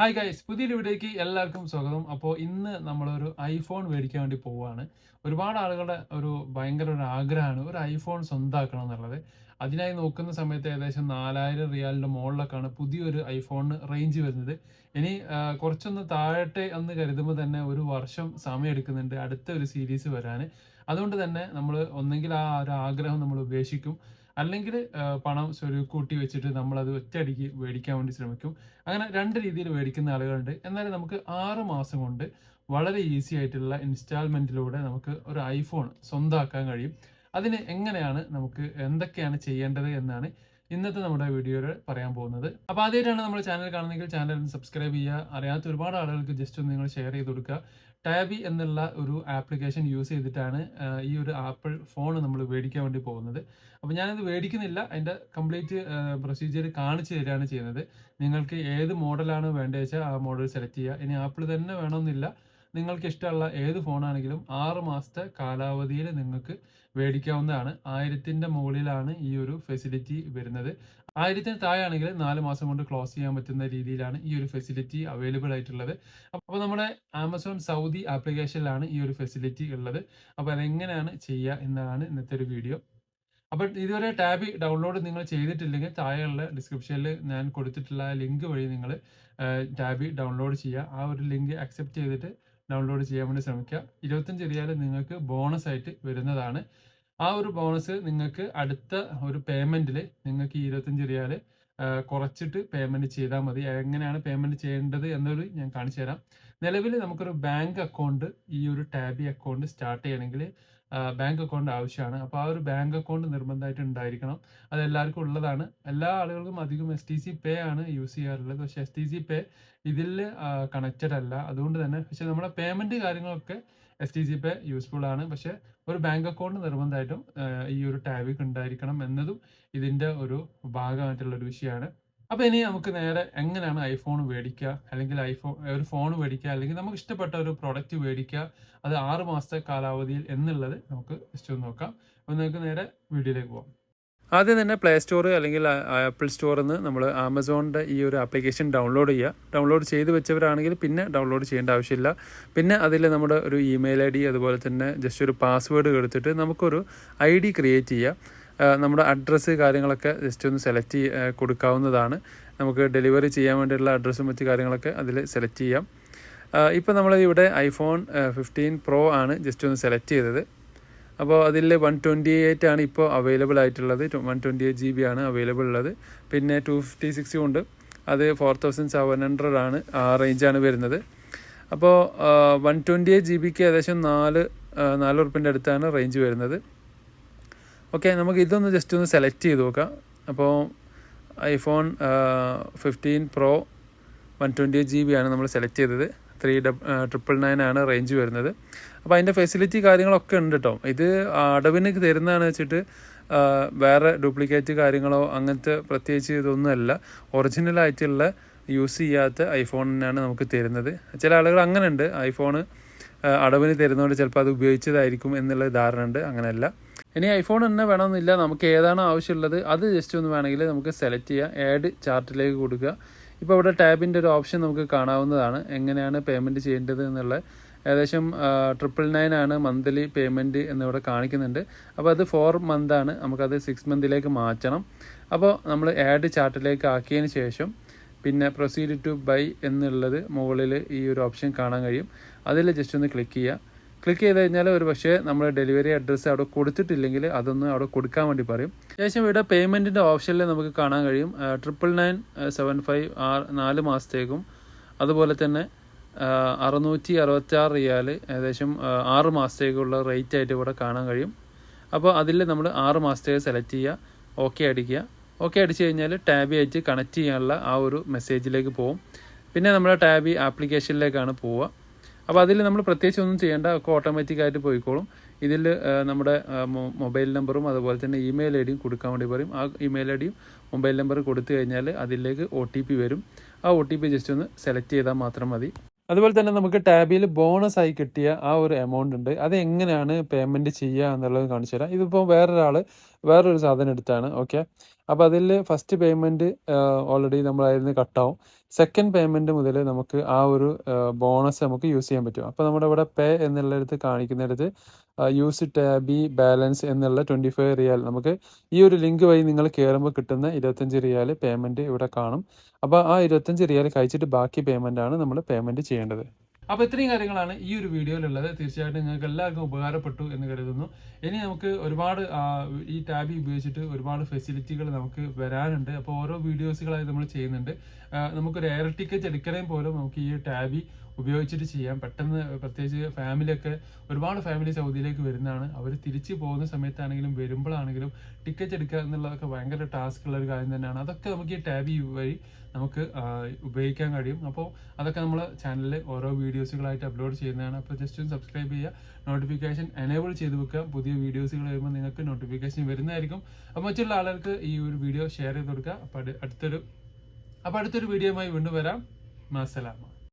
Hi guys പുതിയൊരു വീഡിയോയ്ക്ക് എല്ലാവർക്കും സ്വാഗതം. അപ്പോൾ ഇന്ന് നമ്മളൊരു ഐഫോൺ മേടിക്കാൻ വേണ്ടി പോവുകയാണ് ഒരുപാട് ആളുകളുടെ ഒരു ഭയങ്കര ഒരു ആഗ്രഹമാണ് ഒരു ഐഫോൺ സ്വന്തമാക്കണം എന്നുള്ളത്. അതിനായി നോക്കുന്ന സമയത്ത് ഏകദേശം നാലായിരം റിയാലിന്റെ മുകളിലൊക്കെയാണ് പുതിയൊരു ഐഫോണിന് റേഞ്ച് വരുന്നത്. ഇനി കുറച്ചൊന്ന് താഴട്ടെ എന്ന് കരുതുമ്പോൾ തന്നെ ഒരു വർഷം സമയം എടുക്കുന്നുണ്ട് അടുത്ത ഒരു സീരീസ് വരാൻ. അതുകൊണ്ട് തന്നെ നമ്മൾ ഒന്നെങ്കിൽ ആ ഒരു ആഗ്രഹം നമ്മൾ ഉപേക്ഷിക്കും. അല്ലെങ്കിൽ പണം കൂട്ടി വെച്ചിട്ട് നമ്മൾ അത് ഒറ്റയടിക്ക് മേടിക്കാൻ വേണ്ടി ശ്രമിക്കും. അങ്ങനെ രണ്ട് രീതിയിൽ മേടിക്കുന്ന ആളുകളുണ്ട്. എന്നാലും നമുക്ക് ആറ് മാസം കൊണ്ട് വളരെ ഈസി ആയിട്ടുള്ള ഇൻസ്റ്റാൾമെന്റിലൂടെ നമുക്ക് ഒരു ഐഫോൺ സ്വന്തമാക്കാൻ കഴിയും. അതിന് എങ്ങനെയാണ് നമുക്ക് എന്തൊക്കെയാണ് ചെയ്യേണ്ടത് എന്നാണ് ഇന്നത്തെ നമ്മുടെ വീഡിയോയിൽ പറയാൻ പോകുന്നത്. അപ്പോൾ ആദ്യമായിട്ടാണ് നമ്മുടെ ചാനൽ കാണുന്നതെങ്കിൽ ചാനൽ സബ്സ്ക്രൈബ് ചെയ്യുക. അറിയാത്ത ഒരുപാട് ആളുകൾക്ക് ജസ്റ്റ് ഒന്ന് നിങ്ങൾ ഷെയർ ചെയ്ത് കൊടുക്കുക. ടാബി എന്നുള്ള ഒരു ആപ്ലിക്കേഷൻ യൂസ് ചെയ്തിട്ടാണ് ഈ ഒരു ആപ്പിൾ ഫോൺ നമ്മൾ മേടിക്കാൻ വേണ്ടി പോകുന്നത്. അപ്പോൾ ഞാനത് മേടിക്കുന്നില്ല. അതിന്റെ കംപ്ലീറ്റ് പ്രൊസീജിയർ കാണിച്ചു തരികയാണ് ചെയ്യുന്നത്. നിങ്ങൾക്ക് ഏത് മോഡലാണ് വേണ്ടത് വെച്ചാൽ ആ മോഡൽ സെലക്ട് ചെയ്യുക. ഇനി ആപ്പിൾ തന്നെ വേണമെന്നില്ല. നിങ്ങൾക്ക് ഇഷ്ടമുള്ള ഏത് ഫോണാണെങ്കിലും ആറ് മാസത്തെ കാലാവധിയിൽ നിങ്ങൾക്ക് മേടിക്കാവുന്നതാണ്. ആയിരത്തിന്റെ മുകളിലാണ് ഈ ഒരു ഫെസിലിറ്റി വരുന്നത്. ആയിരത്തിന് താഴെയാണെങ്കിൽ നാല് മാസം കൊണ്ട് ക്ലോസ് ചെയ്യാൻ പറ്റുന്ന രീതിയിലാണ് ഈ ഒരു ഫെസിലിറ്റി അവൈലബിൾ ആയിട്ടുള്ളത്. അപ്പോൾ നമ്മുടെ ആമസോൺ സൗദി ആപ്ലിക്കേഷനിലാണ് ഈ ഒരു ഫെസിലിറ്റി ഉള്ളത്. അപ്പോൾ അതെങ്ങനെയാണ് ചെയ്യുക എന്നതാണ് ഇന്നത്തെ ഒരു വീഡിയോ അപ്പോൾ ഇതുവരെ ടാബ് ഡൗൺലോഡ് നിങ്ങൾ ചെയ്തിട്ടില്ലെങ്കിൽ താഴെയുള്ള ഡിസ്ക്രിപ്ഷനിൽ ഞാൻ കൊടുത്തിട്ടുള്ള ലിങ്ക് വഴി നിങ്ങൾ ടാബ് ഡൗൺലോഡ് ചെയ്യുക. ആ ഒരു ലിങ്ക് അക്സെപ്റ്റ് ചെയ്തിട്ട് ഡൗൺലോഡ് ചെയ്യാൻ വേണ്ടി ശ്രമിക്കുക ഇരുപത്തഞ്ച് റിയാൽ നിങ്ങൾക്ക് ബോണസ് ആയിട്ട് വരുന്നതാണ്. ആ ഒരു ബോണസ് നിങ്ങൾക്ക് അടുത്ത ഒരു പേയ്മെന്റിൽ നിങ്ങൾക്ക് ഈ ഇരുപത്തഞ്ച് റിയാൽ കുറച്ചിട്ട് പേയ്മെന്റ് ചെയ്താൽ മതി. എങ്ങനെയാണ് പേയ്മെന്റ് ചെയ്യേണ്ടത് എന്നൊരു ഞാൻ കാണിച്ചു തരാം നിലവിൽ നമുക്കൊരു ബാങ്ക് അക്കൗണ്ട് ഈ ഒരു ടാബി അക്കൗണ്ട് സ്റ്റാർട്ട് ചെയ്യണമെങ്കിൽ ബാങ്ക് അക്കൗണ്ട് ആവശ്യമാണ്. അപ്പോൾ ആ ഒരു ബാങ്ക് അക്കൗണ്ട് നിർബന്ധമായിട്ട് ഉണ്ടായിരിക്കണം. അത് എല്ലാവർക്കും ഉള്ളതാണ്. എല്ലാ ആളുകൾക്കും അധികം എസ് ടി സി പേ ആണ് യൂസ് ചെയ്യാറുള്ളത്. പക്ഷേ എസ് ടി സി പേ ഇതിൽ കണക്റ്റഡ് അല്ല. അതുകൊണ്ട് തന്നെ പക്ഷെ നമ്മുടെ പേയ്മെന്റ് കാര്യങ്ങളൊക്കെ S T C pay useful ആണ്. പക്ഷെ ഒരു ബാങ്ക് അക്കൗണ്ട് നിർബന്ധമായിട്ടും ഈ ഒരു ടാബിക്ക് ഉണ്ടായിരിക്കണം എന്നതും ഇതിന്റെ ഒരു ഭാഗമായിട്ടുള്ള ഒരു വിഷയമാണ്. അപ്പൊ ഇനി നമുക്ക് നേരെ എങ്ങനെയാണ് ഐഫോൺ മേടിക്കുക? അല്ലെങ്കിൽ ഐഫോൺ ഒരു ഫോൺ മേടിക്കുക? അല്ലെങ്കിൽ നമുക്ക് ഇഷ്ടപ്പെട്ട ഒരു പ്രൊഡക്റ്റ് മേടിക്കുക? അത് ആറ് മാസത്തെ കാലാവധിയിൽ എന്നുള്ളത് നമുക്ക് ജസ്റ്റ് ഒന്ന് നോക്കാം. അപ്പൊ നമുക്ക് നേരെ വീഡിയോയിലേക്ക് പോകാം ആദ്യം തന്നെ പ്ലേ സ്റ്റോർ അല്ലെങ്കിൽ ആപ്പിൾ സ്റ്റോറിൽ നിന്ന് നമ്മൾ ആമസോണിന്റെ ഈ ഒരു ആപ്ലിക്കേഷൻ ഡൗൺലോഡ് ചെയ്യുക. ഡൗൺലോഡ് ചെയ്ത് വെച്ചവരാണെങ്കിൽ പിന്നെ ഡൗൺലോഡ് ചെയ്യേണ്ട ആവശ്യമില്ല. പിന്നെ അതിൽ നമ്മുടെ ഒരു ഇമെയിൽ ഐ ഡി അതുപോലെ തന്നെ ജസ്റ്റ് ഒരു പാസ്വേഡ് എടുത്തിട്ട് നമുക്കൊരു ഐ ഡി ക്രിയേറ്റ് ചെയ്യുക ആ, നമ്മുടെ അഡ്രസ്സ് കാര്യങ്ങളൊക്കെ ജസ്റ്റ് ഒന്ന് സെലക്ട് കൊടുക്കാവുന്നതാണ്. നമുക്ക് ഡെലിവറി ചെയ്യാൻ വേണ്ടിയിട്ടുള്ള അഡ്രസ്സും മറ്റു കാര്യങ്ങളൊക്കെ അതിൽ സെലക്ട് ചെയ്യാം. ഇപ്പോൾ നമ്മൾ ഇവിടെ ഐഫോൺ ഫിഫ്റ്റീൻ പ്രോ ആണ് ജസ്റ്റ് ഒന്ന് സെലക്ട് ചെയ്തത്. അപ്പോൾ അതിൽ വൺ ട്വന്റി എയ്റ്റ് ആണ് ഇപ്പോൾ അവൈലബിൾ ആയിട്ടുള്ളത്. One twenty eight G B ആണ് അവൈലബിൾ ഉള്ളത്. പിന്നെ ടു ഫിഫ്റ്റി സിക്സ് ഉണ്ട്. അത് ഫോർ തൗസൻഡ് സെവൻ ഹൺഡ്രഡ് ആണ് ആ റേഞ്ചാണ് വരുന്നത്. അപ്പോൾ വൺ ട്വന്റി എയ്റ്റ് ജി ബിക്ക് ഏകദേശം നാല് നാല് ഉറുപ്പിന്റെ അടുത്താണ് റേഞ്ച് വരുന്നത്. ഓക്കെ നമുക്ക് ഇതൊന്ന് ജസ്റ്റ് ഒന്ന് സെലക്ട് ചെയ്ത് നോക്കാം. അപ്പോൾ iPhone fifteen pro one twenty G B ആണ് നമ്മൾ സെലക്ട് ചെയ്തത്. ത്രീ ഡബ് ട്രിപ്പിൾ നയൻ ആണ് റേഞ്ച് വരുന്നത്. അപ്പോൾ അതിന്റെ ഫെസിലിറ്റി കാര്യങ്ങളൊക്കെ ഉണ്ട് കേട്ടോ ഇത് അടവിന് തരുന്നതാണ് വെച്ചിട്ട് വേറെ ഡ്യൂപ്ലിക്കേറ്റ് കാര്യങ്ങളോ അങ്ങനത്തെ പ്രത്യേകിച്ച് ഇതൊന്നുമല്ല ഒറിജിനലായിട്ടുള്ള യൂസ് ചെയ്യാത്ത ഐഫോണിനാണ് നമുക്ക് തരുന്നത്. ചില ആളുകൾ അങ്ങനെ ഉണ്ട് ഐഫോണ് അടവിന് തരുന്നതുകൊണ്ട് ചിലപ്പോൾ അത് ഉപയോഗിച്ചതായിരിക്കും എന്നുള്ള ധാരണ ഉണ്ട്. അങ്ങനെയല്ല. ഇനി ഐഫോൺ തന്നെ വേണമെന്നില്ല. നമുക്ക് ഏതാണോ ആവശ്യമുള്ളത് അത് ജസ്റ്റ് ഒന്ന് വേണമെങ്കിൽ നമുക്ക് സെലക്ട് ചെയ്യാം. ആഡ് ചാർട്ടിലേക്ക് കൊടുക്കുക. ഇപ്പോൾ ഇവിടെ ടാബിന്റെ ഒരു ഓപ്ഷൻ നമുക്ക് കാണാവുന്നതാണ്. എങ്ങനെയാണ് പേയ്മെന്റ് ചെയ്യേണ്ടത് എന്നുള്ള. ഏകദേശം ട്രിപ്പിൾ നയൻ ആണ് മന്ത്ലി പേയ്മെന്റ് എന്നിവിടെ കാണിക്കുന്നുണ്ട്. അപ്പോൾ അത് ഫോർ മന്ത് ആണ്. നമുക്കത് സിക്സ് മന്തിലേക്ക് മാറ്റണം. അപ്പോൾ നമ്മൾ ആഡ് ചാർട്ടിലേക്ക് ആക്കിയതിന് ശേഷം പിന്നെ പ്രൊസീഡ് ടു ബൈ എന്നുള്ളത് മുകളിൽ ഈ ഒരു ഓപ്ഷൻ കാണാൻ കഴിയും. അതിൽ ജസ്റ്റ് ഒന്ന് ക്ലിക്ക് ചെയ്യുക. ക്ലിക്ക് ചെയ്ത് കഴിഞ്ഞാൽ ഒരു പക്ഷേ നമ്മൾ ഡെലിവറി അഡ്രസ്സ് അവിടെ കൊടുത്തിട്ടില്ലെങ്കിൽ അതൊന്ന് അവിടെ കൊടുക്കാൻ വേണ്ടി പറയും. ശേഷം ഇവിടെ പേയ്മെന്റിന്റെ ഓപ്ഷനിൽ നമുക്ക് കാണാൻ കഴിയും. ട്രിപ്പിൾ നയൻ സെവൻ ഫൈവ് ആറ് നാല് മാസത്തേക്കും. അതുപോലെ തന്നെ അറുന്നൂറ്റി അറുപത്താറ് റിയാൽ ഏകദേശം ആറ് മാസത്തേക്കുള്ള റേറ്റ് ആയിട്ട് ഇവിടെ കാണാൻ കഴിയും. അപ്പോൾ അതിൽ നമ്മൾ ആറ് മാസത്തേക്ക് സെലക്ട് ചെയ്യുക ഓക്കെ അടിക്കുക. ഓക്കെ അടിച്ചു കഴിഞ്ഞാൽ ടാബി ആയിട്ട് കണക്ട് ചെയ്യാനുള്ള ആ ഒരു മെസ്സേജിലേക്ക് പോകും. പിന്നെ നമ്മുടെ ടാബി ആപ്ലിക്കേഷനിലേക്കാണ് പോവുക. അപ്പോൾ അതിൽ നമ്മൾ പ്രത്യേകിച്ച് ഒന്നും ചെയ്യേണ്ട ഒക്കെ ഓട്ടോമാറ്റിക് ആയിട്ട് പോയിക്കോളും. ഇതിൽ നമ്മുടെ മൊബൈൽ നമ്പറും അതുപോലെ തന്നെ ഇമെയിൽ ഐ ഡിയും കൊടുക്കാൻ വേണ്ടി പറയും. ആ ഇമെയിൽ ഐ ഡിയും മൊബൈൽ നമ്പർ കൊടുത്തു കഴിഞ്ഞാൽ അതിലേക്ക് ഒ ടി പി വരും. ആ ഒ ടി പി ജസ്റ്റ് ഒന്ന് സെലക്ട് ചെയ്താൽ മാത്രം മതി. അതുപോലെ തന്നെ നമുക്ക് ടാബിൽ ബോണസ് ആയി കിട്ടിയ ആ ഒരു എമൗണ്ട് ഉണ്ട്. അത് എങ്ങനെയാണ് പേയ്മെന്റ് ചെയ്യുക എന്നുള്ളത് കാണിച്ചു തരാം. ഇതിപ്പോൾ വേറൊരാൾ വേറൊരു സാധനം എടുത്താണ് ഓക്കെ അപ്പോൾ അതിൽ ഫസ്റ്റ് പേയ്മെന്റ് ഓൾറെഡി നമ്മളായിരുന്നു കട്ടാവും സെക്കൻഡ് പേയ്മെന്റ് മുതൽ നമുക്ക് ആ ഒരു ബോണസ് നമുക്ക് യൂസ് ചെയ്യാൻ പറ്റും. അപ്പോൾ നമ്മുടെ ഇവിടെ പേ എന്നുള്ളിടത്ത് കാണിക്കുന്നിടത്ത് യൂസ് ടാബി ബാലൻസ് എന്നുള്ള ട്വന്റി ഫൈവ് റിയാൽ നമുക്ക് ഈ ഒരു ലിങ്ക് വഴി നിങ്ങൾ കയറുമ്പോൾ കിട്ടുന്ന ഇരുപത്തഞ്ച് റിയാൽ പേയ്മെന്റ് ഇവിടെ കാണും. അപ്പോൾ ആ ഇരുപത്തഞ്ച് റിയാൽ കഴിച്ചിട്ട് ബാക്കി പേയ്മെന്റ് ആണ് നമ്മൾ പേയ്മെന്റ് ചെയ്യേണ്ടത്. അപ്പോൾ ഇത്രയും കാര്യങ്ങളാണ് ഈ ഒരു വീഡിയോയിലുള്ളത്. തീർച്ചയായിട്ടും നിങ്ങൾക്ക് എല്ലാവർക്കും ഉപകാരപ്പെട്ടു എന്ന് കരുതുന്നു. ഇനി നമുക്ക് ഒരുപാട് ഈ ടാബി ഉപയോഗിച്ചിട്ട് ഒരുപാട് ഫെസിലിറ്റികൾ നമുക്ക് വരാനുണ്ട്. അപ്പോൾ ഓരോ വീഡിയോസുകളായി നമ്മൾ ചെയ്യുന്നുണ്ട്. നമുക്കൊരു എയർ ടിക്കറ്റ് എടുക്കണേ പോലും നമുക്ക് ഈ ടാബി ഉപയോഗിച്ചിട്ട് ചെയ്യാം. പെട്ടെന്ന് പ്രത്യേകിച്ച് ഫാമിലിയൊക്കെ ഒരുപാട് ഫാമിലി സൗദിയിലേക്ക് വരുന്നതാണ്. അവർ തിരിച്ചു പോകുന്ന സമയത്താണെങ്കിലും വരുമ്പോഴാണെങ്കിലും ടിക്കറ്റ് എടുക്കുക എന്നുള്ളതൊക്കെ ഭയങ്കര ടാസ്ക് ഉള്ള ഒരു കാര്യം തന്നെയാണ്. അതൊക്കെ നമുക്ക് ഈ ടാബ് വഴി നമുക്ക് ഉപയോഗിക്കാൻ കഴിയും. അപ്പോൾ അതൊക്കെ നമ്മൾ ചാനലിൽ ഓരോ വീഡിയോസുകളായിട്ട് അപ്ലോഡ് ചെയ്യുന്നതാണ്. അപ്പോൾ ജസ്റ്റ് ഒന്ന് സബ്സ്ക്രൈബ് ചെയ്യുക നോട്ടിഫിക്കേഷൻ എനേബിൾ ചെയ്ത് വെക്കുക. പുതിയ വീഡിയോസുകൾ വരുമ്പോൾ നിങ്ങൾക്ക് നോട്ടിഫിക്കേഷൻ വരുന്നതായിരിക്കും. അപ്പോൾ മറ്റുള്ള ആളുകൾക്ക് ഈ ഒരു വീഡിയോ ഷെയർ ചെയ്ത് കൊടുക്കുക. അപ്പോൾ അടുത്തൊരു അപ്പോൾ അടുത്തൊരു വീഡിയോയുമായി വീണ്ടും വരാം. മാസലാമ.